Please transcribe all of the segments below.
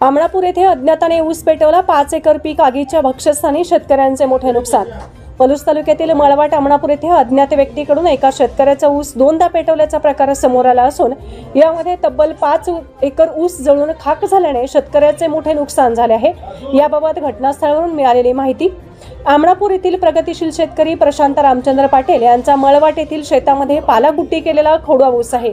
आमळापूर येथे अज्ञाताने ऊस पेटवला पाच एकर पीक आगीच्या भक्षस्थानी शेतकऱ्यांचे मोठे नुकसान. पलूस तालुक्यातील मळवाट अमळापूर येथे अज्ञात व्यक्तीकडून एका शेतकऱ्याचा ऊस दोनदा पेटवल्याचा प्रकार समोर आला असून यामध्ये तब्बल पाच एकर ऊस जळून खाक झाल्याने शेतकऱ्याचे मोठे नुकसान झाले आहे. याबाबत घटनास्थळावरून मिळालेली माहिती आमणापूर येथील प्रगतिशील शेतकरी प्रशांत रामचंद्र पाटील यांचा मळवाट येथील शेतामध्ये पालागुट्टी केलेला खोडवा ऊस आहे.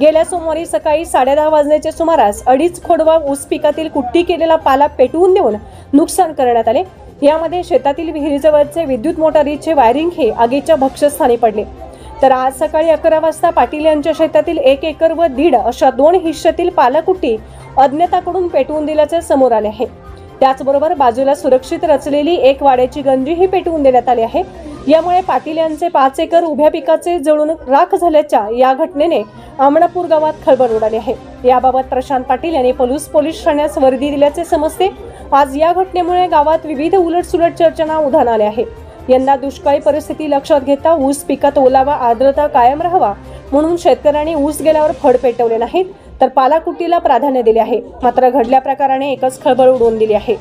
गेल्या सोमवारी सकाळी साडेदहा वाजण्याच्या सुमारास अडीच खोडवा ऊस पिकातील कुट्टी केलेला पाला पेटवून देऊन नुकसान करण्यात आले. यामध्ये शेतातील विहिरीजवळचे विद्युत मोटारीचे वायरिंग हे आगीच्या भक्षस्थानी पडले. तर आज सकाळी अकरा वाजता पाटील यांच्या शेतातील एक एकर व दीड अशा दोन हिश्श्यातील पालाकुट्टी अज्ञाताकडून पेटवून दिल्याचे समोर आले आहे. त्याचबरोबर बाजूला सुरक्षित रचलेली एक वाड्याची गंजीही पेटवून देण्यात आली आहे. यामुळे पाटील यांचे पाच एकर उभ्या पिकाचे जळून राख झाल्याच्या या घटनेने आमणापूर गावात खळबळ उडाली आहे. याबाबत प्रशांत पाटील यांनी पलूस पोलीस ठाण्यास वर्दी दिल्याचे समजते. आज या घटनेमुळे गावात विविध उलटसुलट चर्चांना उधाण आले आहे यंदा दुष्काळी परिस्थिती लक्षात घेता ऊस पिकात ओलावा आर्द्रता कायम राहावा म्हणून शेतकऱ्यांनी ऊस गेल्यावर फड पेटवले नाहीत तर पालाकुटीला प्राधान्य दिले आहे. मात्र घडल्या प्रकाराने एकच खळबळ उडवून दिली आहे.